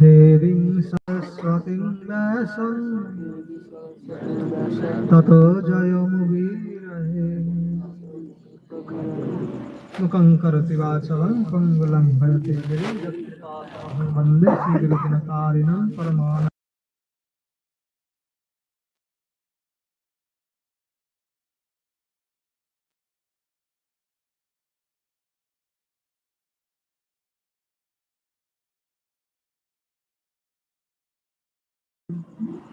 देवीं सरस्वतीं व्यासं ततो जयमुदीरये मुखं करोति वाचलं पङ्गुलं भजते गिरिं वंदे श्रीगुरुदिनकारिणं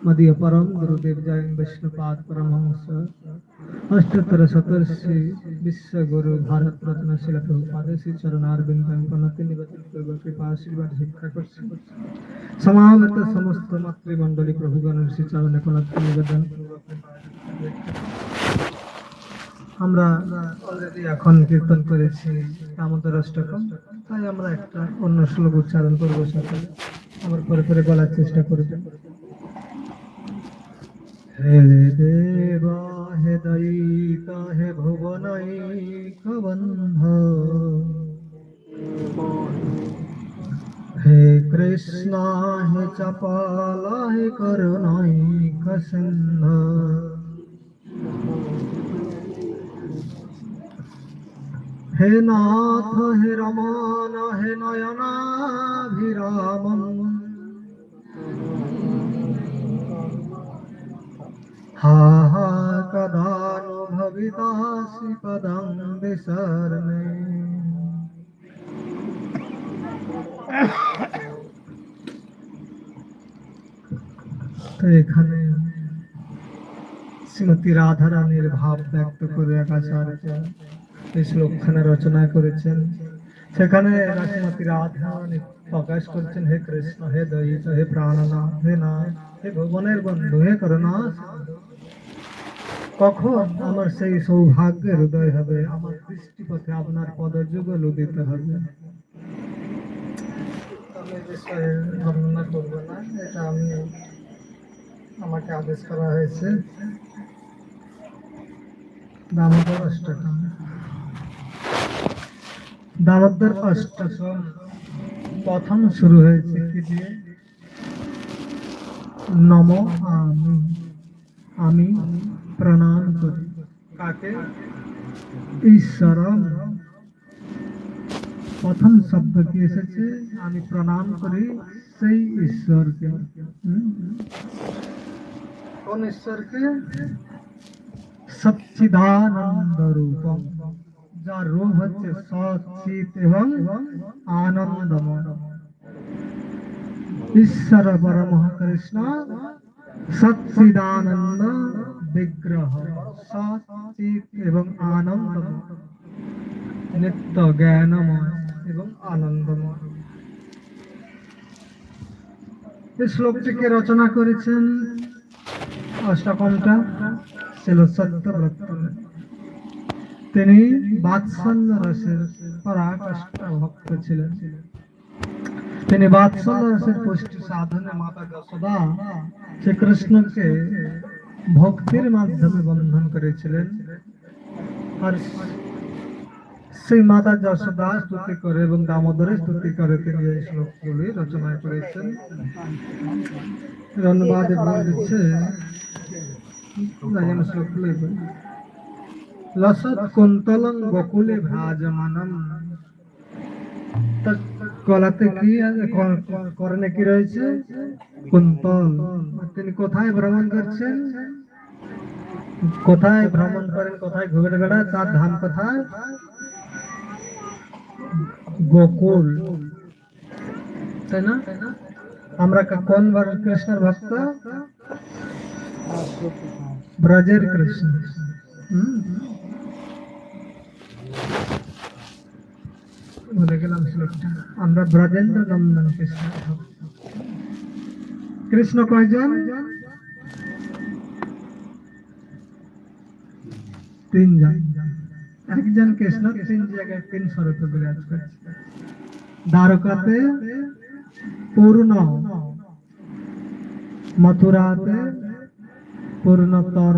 मदीय परम गुरुदेव जय विष्णुपाद परमहंस अष्टोत्तर शतर्षि विश्व गुरु भारत रत्न শিলা প্রভুপাদ শ্রী চরণারবিন্দ প্রণতি নিবেদন করব কৃপা আশীর্বাদ ভিক্ষা করছি সমাগত সমস্ত মাতৃমণ্ডলী প্রভুগণের শ্রী চরণে প্রণতি নিবেদন করব আমরা অলরেডি এখন কীর্তন করেছি আমাদের অষ্টকম তাই আমরা একটা অন্য শ্লোক উচ্চারণ করবো সকলে আমার পরে পরে বলার চেষ্টা করবেন হে দেব হে দয়িত হে ভুবনৈক বন্ধ হে কৃষ্ণ, হে চপল, হে করুণৈক সিন্ধ। হে নাথ, হে রমন হে নয়নাভিরামম। हा हा कदानुभवितासि पदं विसर्मे তো এখানে শ্রীমতী রাধারানীর ভাব ব্যক্ত করে একাচার্য এই শ্লোকখানে রচনা করেছেন সেখানে শ্রীমতী রাধারানী প্রকাশ করছেন হে কৃষ্ণ হে দয়িত হে প্রাণনাথ হে নাথ হে ভুবনের বন্ধু হে করুণা কখন আমার সেই সৌভাগ্যের হৃদয় হবে? আমার দৃষ্টিপথে আপনার পদযুগল উদিত হবে। বিষয়ে বর্ণনা না। এটা আমি আমাকে আদেশ করা হয়েছে। প্রথম শুরু হয়েছে দিয়ে নম আমি আমি প্রণাম করি কাকে ঈশ্বর প্রথম শব্দ কি এসেছে আমি প্রণাম করি সেই ঈশ্বরকে হুম? কোন ঈশ্বরকে সচ্চিদানন্দ রূপম যার রূপ হচ্ছে সচিত এবং আনন্দময় ঈশ্বর পরমহ কৃষ্ণ সচ্চিদানন্দ বিগ্রহ সচিত এবং আনন্দময়। নিত্য জ্ঞানময় এবং আনন্দময়। এই শ্লোকটিকে রচনা করেছেন অষ্টকমটা ছিল তিনি বাৎসল্য রসের পরাকাষ্ঠ ভক্ত ছিলেন। তিনি বাৎসল্য রসের পুষ্টি সাধনে মাতা যশোদা শ্রীকৃষ্ণকে ভক্তির মাধ্যমে বন্ধন করেছিলেন। আর সেই মাতা যশোদা স্তুতি করে এবং দামোদরের স্তুতি করে তিনি এই শ্লোকগুলি রচনা করেছেন। অনুবাদ শ্লোকগুলি। লসৎ কুন্তলং বকুলে ভ্রাজমানম। গলাতে কি করণে কি রয়েছে? কুন্তল তিনি কোথায় ভ্রমণ করছেন? কোথায় ভ্রমণ করেন, কোথায় ঘুরে বেড়ায় তার ধাম কোথায়? গোকুল। তাই না? আমরা কোন কৃষ্ণের ভক্ত? ব্রজের কৃষ্ণ। হুম? ভুলে গেলাম শ্লোকটা আমরা ব্রজেন্দ্র নন্দন কৃষ্ণ। কৃষ্ণ কয়জন? তিনজন। একজন কৃষ্ণ, তিন জায়গায় তিন স্বরূপে বিরাজ করছে। দ্বারকাতে পূর্ণ মথুরাতে পূর্ণতর।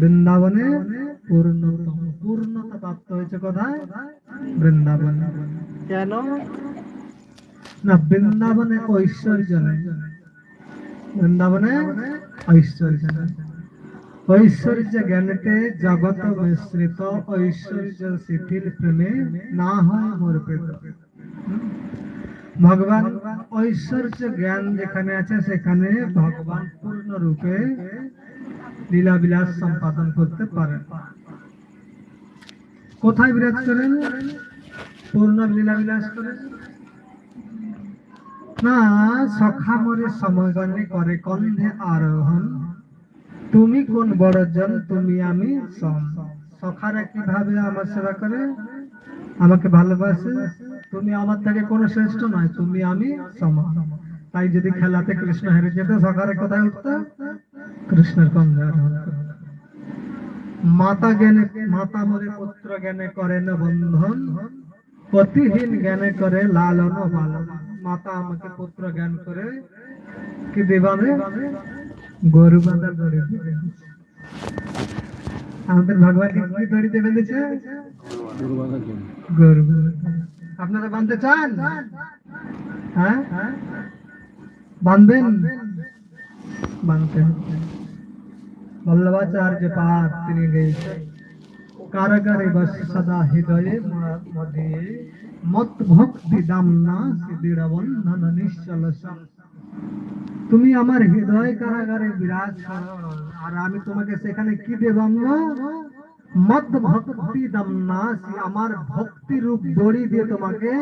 বৃন্দাবনে পূর্ণতম। পূর্ণতা প্রাপ্ত হয়েছে কোথায়? বৃন্দাবনে। কেন? না বৃন্দাবনে ঐশ্বর্য নেই। বৃন্দাবনে ঐশ্বর্য নেই। ঐশ্বর্য জ্ঞানতে জগত মিশ্রিত ঐশ্বর্য শিথিল প্রেমে না হয় মোর ভগবান ঐশ্বর্য জ্ঞান যেখানে আছে সেখানে ভগবান পূর্ণ রূপে লীলা বিলাস সম্পাদন করতে পারেন। কোথায় বিরাজ করেন? পূর্ণ লীলা বিলাস করেন না, সখা মরে সমগণে করে, কন্ধে আরোহণ। তুমি কোন বড়জন তুমি আমি সম। সখারা কীভাবে আমার সেবা করে? আমাকে ভালোবাসে? তুমি আমার থেকে কোনো শ্রেষ্ঠ নয়, তুমি আমি সমান তাই যদি খেলাতে কৃষ্ণ হেরে যেত, সখারে কোথায় উঠতো? কৃষ্ণের কন্ধে আরোহণ। মাতা জ্ঞানে, মাতা মরে পুত্র জ্ঞানে করে না বন্ধন, পতিহীন জ্ঞানে করে লালন পালন মাতা আমাকে পুত্র জ্ঞান করে কি দেবাবে গরু বাঁধার বেঁধেছে। আমাদের ভগবান কি দড়িতে বেঁধেছে গরু। আপনারা বাঁধতে চান হ্যাঁ বাঁধবেন বাঁধতে হবে। বল্লভাচার্য পাঠ তিনি গেয়েছেন কারাগারে বস সদা হৃদয়ে মধ্যে মত ভক্তি দামনা দৃঢ় বন্ধন, নিশ্চল তুমি আমার হৃদয় কারাগারে বিরাজ আর আমি তোমাকে সেখানে কি দেব মত ভক্তি দামনা আমার ভক্তি রূপ দড়ি দিয়ে তোমাকে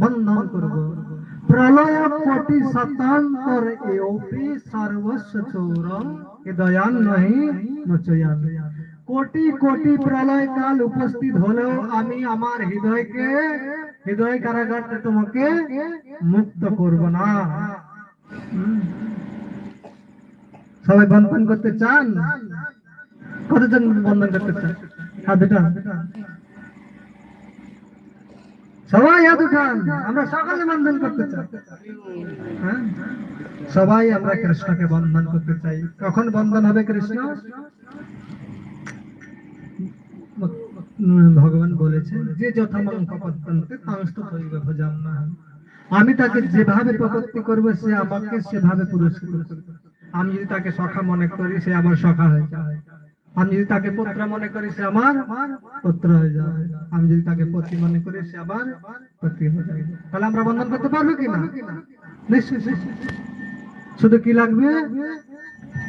বন্ধন করব। প্রলয় কোটি শতান্তর এওপি সর্বস্ব চৌরম এ দয়ান নহি নচয়াল কোটি কোটি প্রলয় কাল উপস্থিত হলেও আমি আমার হৃদয়কে হৃদয় কারাগার তোমাকে মুক্ত করব না সবাই বন্ধন করতে চান কতজন বন্ধন করতে চান হাত উঠান সবাই হাত উঠান আমরা সকলে বন্ধন করতে চাই। হ্যাঁ? সবাই আমরা কৃষ্ণকে বন্ধন করতে চাই। কখন বন্ধন হবে কৃষ্ণ? ভগবান বলেছেন, যে যথামাঙ্ক পদ্মন্তে তাংস্ত হইবে ভজাম না আমি তাকে যেভাবে প্রপত্তি করব, সে আমাকে সেভাবে পুরস্কৃত আমি যদি তাকে সখা মনে করি, সে আমার সখা হয়ে যাবে। আমি যদি তাকে পুত্র মনে করি সে আমার পুত্র হয়ে যাবে আমি যদি তাকে পতি মনে করি সে আমার পতি হয়ে যাবে তাহলে আমরা বন্ধন করতে পারব কি না? নিশ্চয়ই নিশ্চয়ই। শুধু কি লাগবে?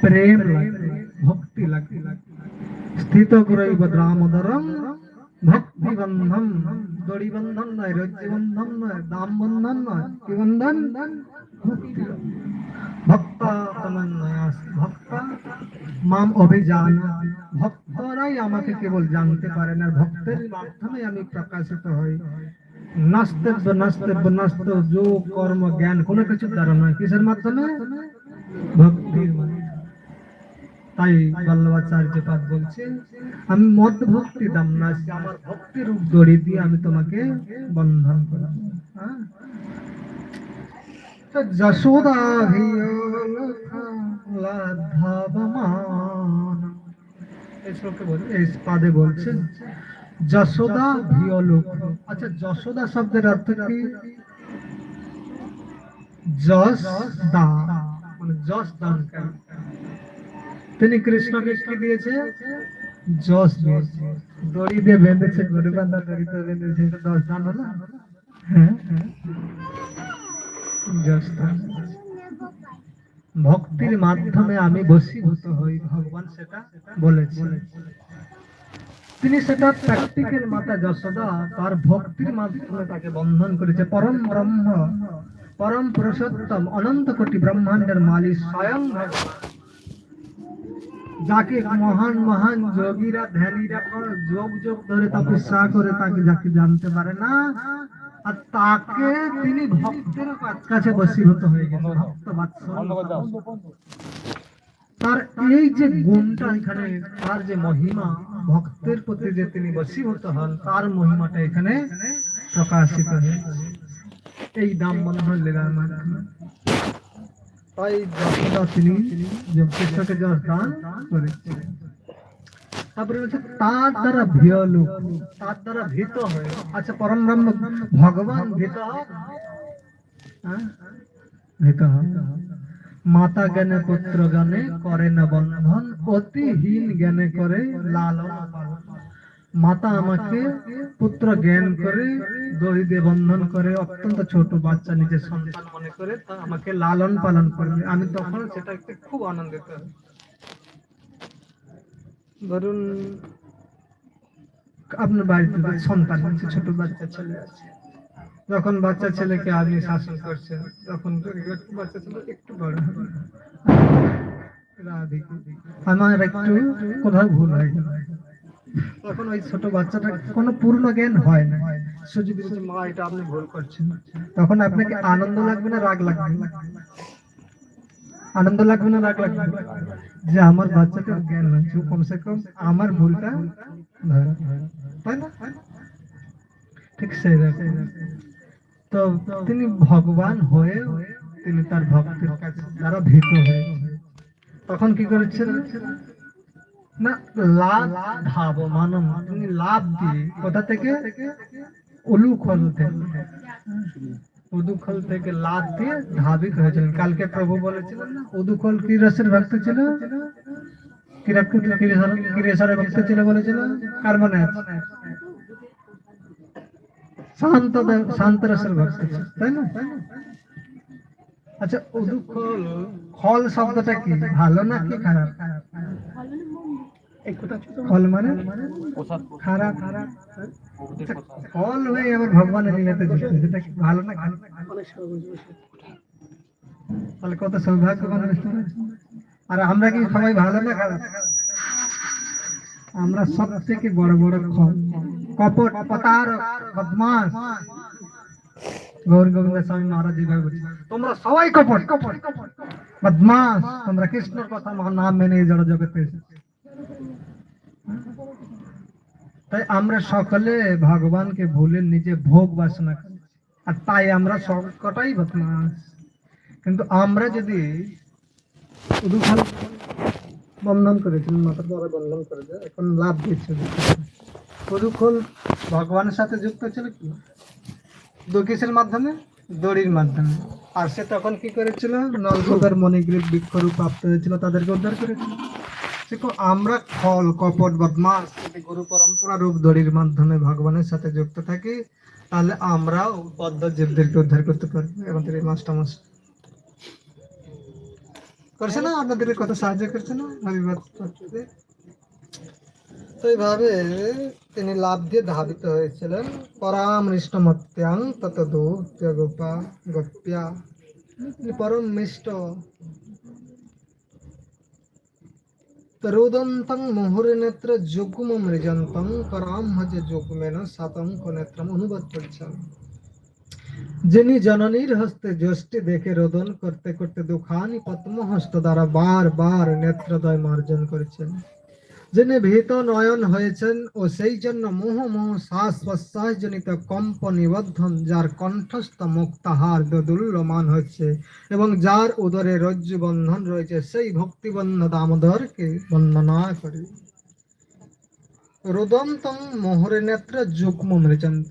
প্রেম লাগবে, ভক্তি লাগবে। স্থিত করইব দামোদরম ভক্তি বন্ধন দড়ি বন্ধন নয়, রজ্জি বন্ধন নয়, দাম বন্ধন নয়, কি বন্ধন? ভক্তি ভক্ত ভক্ত মাম অভিযান ভক্তরাই আমাকে কেবল জানতে পারে না, ভক্তের মাধ্যমে আমি প্রকাশিত হই। নাস্ত যোগ, কর্ম, জ্ঞান, কোনো দ্বারা নয়। কিসের মাধ্যমে? ভক্তির তাই বল্লভাচার্য বলছে আমি মদ ভক্তি দাম না আমার ভক্তির রূপ দড়ি দিয়ে আমি তোমাকে বন্ধন করব। হ্যাঁ? যশোদা লাধাবমান এই শ্লোকে বল এই পাদে বলছেন যশোদা ভিয়লোক আচ্ছা যশোদা শব্দের অর্থ কি? যশ দা মানে যশ দান তিনি কৃষ্ণকে কি দিয়েছে, যশ দিয়েছে দড়ি দিয়ে বেঁধেছে গরু বান্ধা দড়িতে বেঁধেছে দশ দান হলো? হ্যাঁ হ্যাঁ। যশ দান। ভক্তির মাধ্যমে আমি বসীভূত হই, ভগবান সেটা বলেছে। তিনি সেটা প্র্যাকটিক্যাল মাতা যশোদা তার ভক্তির মাধ্যমে তাকে বন্ধন করেছে। পরম ব্রহ্ম, পরম পুরুষোত্তম, অনন্ত কোটি ব্রহ্মাণ্ডের মালিক স্বয়ং যাকে মহান মহান যোগীরা, ধ্যানীরা যোগ যোগ ধরে তপস্যা করে তাকে যাকে জানতে পারে না আর তাকে তিনি ভক্তের কাছে বসীভূত হয়ে গেছে ভক্ত তার এই যে গুণটা এখানে তার যে মহিমা ভক্তের প্রতি যে তিনি বসীভূত হন তার মহিমাটা এখানে প্রকাশিত হয়েছে এই দাম বন্ধন লীলার মাধ্যমে। তাই তিনি যে যশ দান করেছিলেন। তারপরে হচ্ছে তার দ্বারা ভীয় লোক। তার দ্বারা ভীত হয়। আচ্ছা পরম ব্রহ্ম, ভগবান ভীত হ্যাঁ? মাতা জ্ঞানে, পুত্র জ্ঞানে করে না বন্ধন, অতিহীন জ্ঞানে করে লালন মাতা আমাকে পুত্র জ্ঞান করে, দড়ি দিয়ে বন্ধন করে, অত্যন্ত ছোট বাচ্চা, নিজের সন্তান মনে করে আমাকে লালন পালন করবে আমি তখন সেটাকে খুব আনন্দিত হই। ধরুন, আপনার বাড়িতে সন্তান আছে, ছোট বাচ্চা ছেলে আছে, যখন বাচ্চা ছেলেকে আপনি শাসন করছেন তখন বাচ্চা ছেলে একটু বড় হবে আমার একটু কোথাও ভুল হয়ে। গেল তখন ওই ছোট বাচ্চাটা কোনো পূর্ণ জ্ঞান হয় না। সে মা, এটা আপনি ভুল করছেন। তখন আপনাকে আনন্দ লাগবে না, রাগ লাগবে আনন্দ লাগবে না, রাগ লাগবে? যে আমার বাচ্চাটার জ্ঞান হচ্ছে ও কমসে কম আমার ভুলটা তাই না? ঠিক সেই তো তিনি ভগবান হয়ে তিনি তার ভক্তের কাছে যারা ভীত হয়ে তখন কি করেছেন? না, লাভ ধাব মানব তিনি লাভ দিয়ে কোথা থেকে? উলুখল থেকে। উদুখল থেকে লাভ দিয়ে ধাবিক হয়েছিলেন। কালকে প্রভু বলেছিলেন না উদুখল কি রসের ভক্ত ছিল? কি রক্ত কি রসের- কি রসের ভক্ত ছিল বলেছিল? কার মনে আছে? শান্ত শান্ত রসের ভক্ত ছিল তাই না? আচ্ছা উদুখল খল শব্দটা কি? ভালো না কি খারাপ? ফল মানে? খারাপ খারাপ। ফল হয়ে আবার ভগবানের লীলাতে যুক্ত সেটা কি ভালো না খারাপ তাহলে কত সৌভাগ্যবান ব্যক্তি রয়েছে। আর আমরা কি সবাই ভালো না খারাপ আমরা সব থেকে বড় বড় খল কপট পতার বদমাস গৌর গোবিন্দ স্বামী মহারাজ যেভাবে বলছে, তোমরা সবাই কপট কপট বদমাস তোমরা কৃষ্ণের কথা মহান নাম মেনে এই জড় জগতে এসেছ তাই আমরা সকলে ভগবানকে ভুলে নিজে ভোগ বাসনা করি। আর তাই আমরা সবকটাই বদমাস। কিন্তু আমরা যদি বন্ধন করেছেন মাথার দ্বারা বন্ধন করে এখন লাভ দিচ্ছে উদুখোল ভগবানের সাথে যুক্ত ছিল কি? দুকিসের মাধ্যমে, দড়ির মাধ্যমে। আর সে তখন কি করেছিল? নলকোদার মণিগ্রীব বৃক্ষরূপ প্রাপ্ত হয়েছিল, তাদেরকে উদ্ধার করেছিল। দেখো, আমরা খল, কপট, বদমাস। যদি গুরু পরম্পরা রূপ দড়ির মাধ্যমে ভগবানের সাথে যুক্ত থাকি, তাহলে আমরাও বদ্ধ জীবদেরকে উদ্ধার করতে পারব। আমাদের এই মাস্টার মাস্টার করছে না? আপনাদের কত সাহায্য করছে না? তো এইভাবে তিনি লাভ দিয়ে ধাবিত হয়েছিলেন। পরামৃষ্ট মত্যাং তত দৌত্য গোপা গোপ্যা পরম মিষ্ট। তরোদন্তং মুহুরে নেত্র যুগ্ম মৃজন্তং করাম হজ যুগ্মেন সাতঙ্ক নেত্রম অনুবাদ করছেন যিনি জননীর হস্তে যষ্টি দেখে রোদন করতে করতে দুখানি পদ্মহস্ত দ্বারা বার বার নেত্রদয় মার্জন করেছেন যিনি ভীত নয়ন হয়েছেন ও সেই জন্য মোহ মোহ শ্বাস প্রশ্বাস জনিত কম্প নিবদ্ধন, যার কণ্ঠস্থ মুখ তাহার দোদুল্যমান হচ্ছে এবং যার উদরে রজ্জু বন্ধন রয়েছে, সেই ভক্তিবন্ধ দামোদরকে বন্দনা করি। রুদন্তং মোহরে নেত্র যুগ্ম মৃচন্ত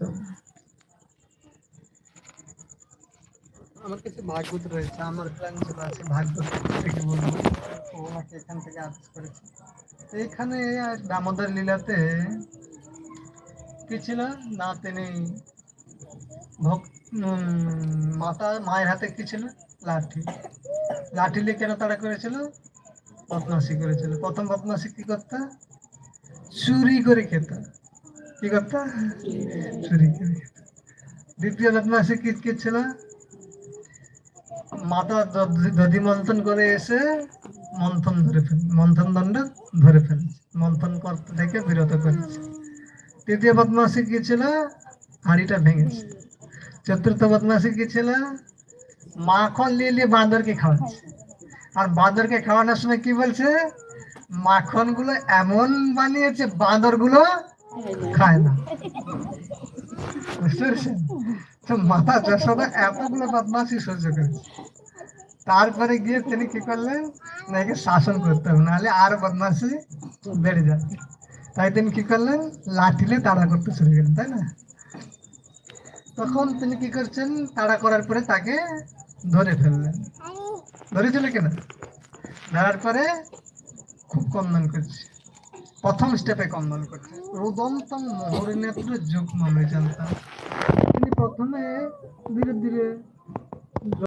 আমার কাছে ভাগবত রয়েছে, আমার প্ল্যান আছে, ভাগবত থেকে বলব। এখান থেকে আদেশ করেছে। তো এখানে দামোদর লীলাতে কি ছিল? না তিনি ভক্ত মাতা মায়ের হাতে কি ছিল? লাঠি। লাঠি নিয়ে কেন তারা করেছিল বদমাসি করেছিল। প্রথম বদমাসি কি করতে? চুরি করে খেত। কি করতে? চুরি করে খেত। দ্বিতীয় বদমাসি কি কি ছিল? মাথা দধি- মন্থন করে এসে মন্থন ধরে ফেল, মন্থন দণ্ড ধরে ফেলেছে। মন্থন করতে থেকে বিরত করেছে। তৃতীয় বদমাসি কি ছিল? হাঁড়িটা ভেঙেছে। চতুর্থ বদমাসি কি ছিল? মাখন নিয়ে নিয়ে বাঁদরকে খাওয়াচ্ছে। আর বাঁদরকে খাওয়ানোর সময় কি বলছে? মাখনগুলো এমন বানিয়েছে বাঁদরগুলো খায় না। বুঝতে পেরেছেন? মাতা যশোদা এতগুলো বদমাসি সহ্য করেছে তারপরে গিয়ে তিনি কি করলেন? নাকি শাসন করতে হবে, নাহলে আর বদমাসি বেড়ে যাবে। তাই তিনি কি করলেন? লাঠিলে তাড়া করতে শুরু করলেন, তাই না? তখন তিনি কি করছেন? তাড়া করার পরে তাকে ধরে ফেললেন। ধরেছিল কেন? ধরার পরে খুব কন্দন করছে। প্রথম স্টেপে কন্দন করছে। রুদন্তম মোহর নেত্র যুগ মনে জানতাম তিনি প্রথমে ধীরে ধীরে